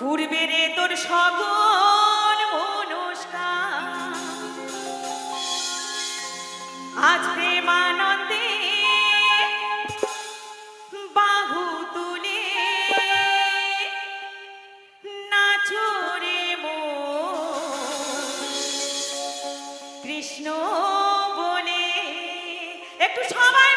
পূর্বে রে তোর সগন মনস্কার। আজ প্রেমানন্দে বাহু তুলে নাচরে মো কৃষ্ণ বলে, একটু সবাই